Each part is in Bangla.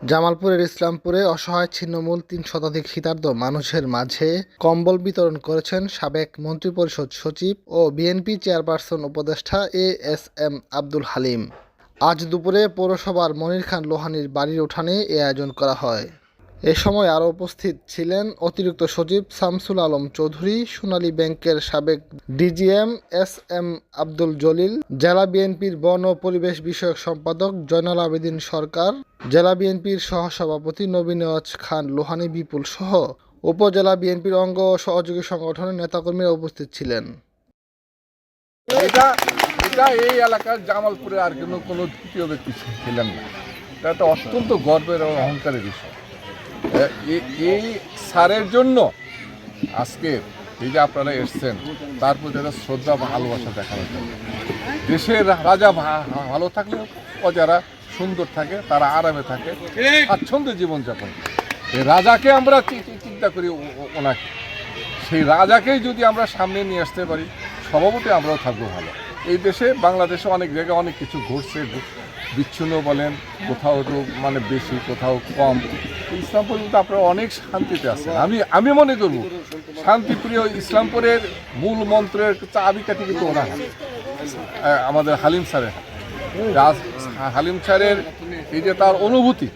জামালপুরের ইসলামপুরে অসহায় ছিন্নমূল তিন শতাধিক শীতার্ধ মানুষের মাঝে কম্বল বিতরণ করেছেন সাবেক মন্ত্রিপরিষদ সচিব ও বিএনপি চেয়ারপারসন উপদেষ্টা A S M Abdul Halim. আজ দুপুরে পৌরসভার মনির খান লোহানির বাড়ির উঠানে এ আয়োজন করা হয়। এ সময় আরও উপস্থিত ছিলেন অতিরিক্ত সচিব শামসুল আলম চৌধুরী, সোনালী ব্যাংকের সাবেক DGM S M Abdul Jalil, জেলা বিএনপির বন ও পরিবেশ বিষয়ক সম্পাদক জয়নাল আবেদিন সরকার, জেলা বিএনপির সহসভাপতি নবীনওয়াজ খান লোহানি বিপুল সহ উপজেলা বিএনপির অঙ্গ ও সহযোগী সংগঠনের নেতাকর্মীরা উপস্থিত ছিলেন। এটা এটা এই এলাকার জামালপুরে আর কোনো কোনো তৃতীয় ব্যক্তি ছিলেন না। এটা অত্যন্ত গর্বের এবং অহংকারের বিষয়। এই সারের জন্য আজকে এই যে আপনারা এসছেন তার প্রতি একটা শ্রদ্ধা ভালোবাসা দেখানোর জন্য। দেশের রাজা ভালো থাকলে যারা সুন্দর থাকে, তারা আরামে থাকে, স্বাচ্ছন্দ্য জীবনযাপন এই রাজাকে আমরা চিন্তা করি ওনাকে। সেই রাজাকেই যদি আমরা সামনে নিয়ে আসতে পারি, স্বভাবতই আমরাও থাকব ভালো। এই দেশে, বাংলাদেশে অনেক জায়গায় অনেক কিছু ঘটছে, বিচ্ছিন্ন বলেন, কোথাও একটু মানে বেশি, কোথাও কম। ইসলামপুর কিন্তু আপনারা অনেক শান্তিতে আছেন আমি আমি মনে করব, শান্তিপ্রিয় ইসলামপুরের মূল মন্ত্রের চাবিকাঠি কিন্তু হাতে। আমাদের হালিম স্যারের। রাজ- হালিম স্যারের এই যে তার অনুভূতি,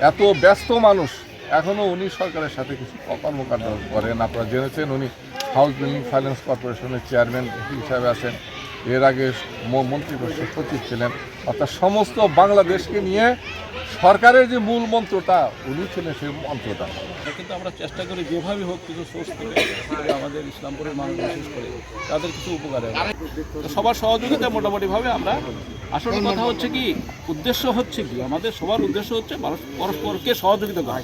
এত ব্যস্ত মানুষ এখনও উনি সরকারের সাথে কিছু কর্মকাণ্ড করেন আপনারা জেনেছেন, উনি হাউস বিল্ডিং ফাইন্যান্স কর্পোরেশনের চেয়ারম্যান হিসাবে আছেন এর আগে মন্ত্রী পরিষদ সচিব ছিলেন। অর্থাৎ সমস্ত বাংলাদেশকে নিয়ে সরকারের যে মূল মন্ত্রটা উনি ছিলেন সেই মন্ত্রটা। কিন্তু আমরা চেষ্টা করি যেভাবে হোক কিছু সোর্স থেকে আমাদের ইসলামপুরের মানুষ বিশেষ করে তাদের কিছু উপকারে। তো সবার সহযোগিতা মোটামুটিভাবে আমরা আসল কথা হচ্ছে কি উদ্দেশ্য হচ্ছে কি আমাদের সবার উদ্দেশ্য হচ্ছে মানুষ পরস্পরকে সহযোগিতা করা।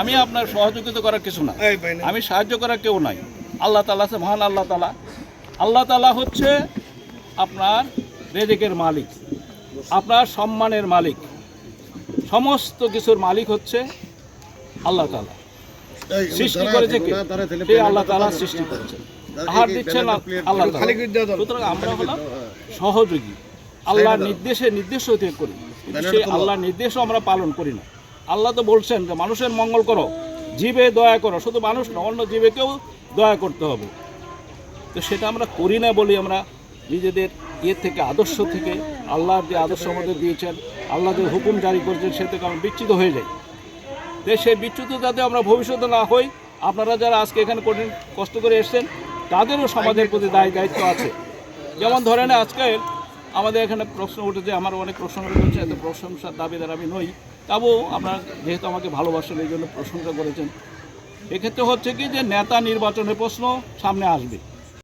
আমি আপনার সহযোগিতা করার কিছু না। আমি সাহায্য করার কেউ নাই। আল্লাহ তালা আছে মহান আল্লাহ তালা আল্লাহ তালা হচ্ছে আপনার রেজেকের মালিক আপনার সম্মানের মালিক। সমস্ত কিছুর মালিক হচ্ছে আল্লাহ তালা সৃষ্টি করেছে কে? সেই আল্লাহ তালা সৃষ্টি করেছে। আহার দিচ্ছেন আল্লাহ সুতরাং আমরা হলাম সহযোগী। আল্লাহর নির্দেশে নির্দেশ হতে করি। সেই আল্লাহর নির্দেশও আমরা পালন করি না। আল্লাহ তো বলছেন যে মানুষের মঙ্গল করো জীবে দয়া করো। শুধু মানুষ না অন্য জীবেকেও দয়া করতে হবে। তো সেটা আমরা করি না বলি আমরা নিজেদের ইয়ে থেকে, আদর্শ থেকে, আল্লাহর যে আদর্শ আমাদের দিয়েছেন, আল্লাহ যে হুকুম জারি করেছেন, সে থেকে আমরা বিচ্যুত হয়ে যাই। তো সেই বিচ্যুত যাতে আমরা ভবিষ্যতে না হই, আপনারা যারা আজকে এখানে কঠিন, কষ্ট করে এসেছেন, তাদেরও সমাজের প্রতি দায়, দায়িত্ব আছে। যেমন ধরেন আজকে আমাদের এখানে প্রশ্ন উঠেছে আমার অনেক প্রশ্ন উঠেছে এত প্রশংসার দাবিদার আমি নই। তাবও আপনারা যেহেতু আমাকে ভালোবাসেন, এই জন্য প্রশংসা করেছেন। এক্ষেত্রে হচ্ছে কি যে, নেতা নির্বাচনের প্রশ্ন সামনে আসবে।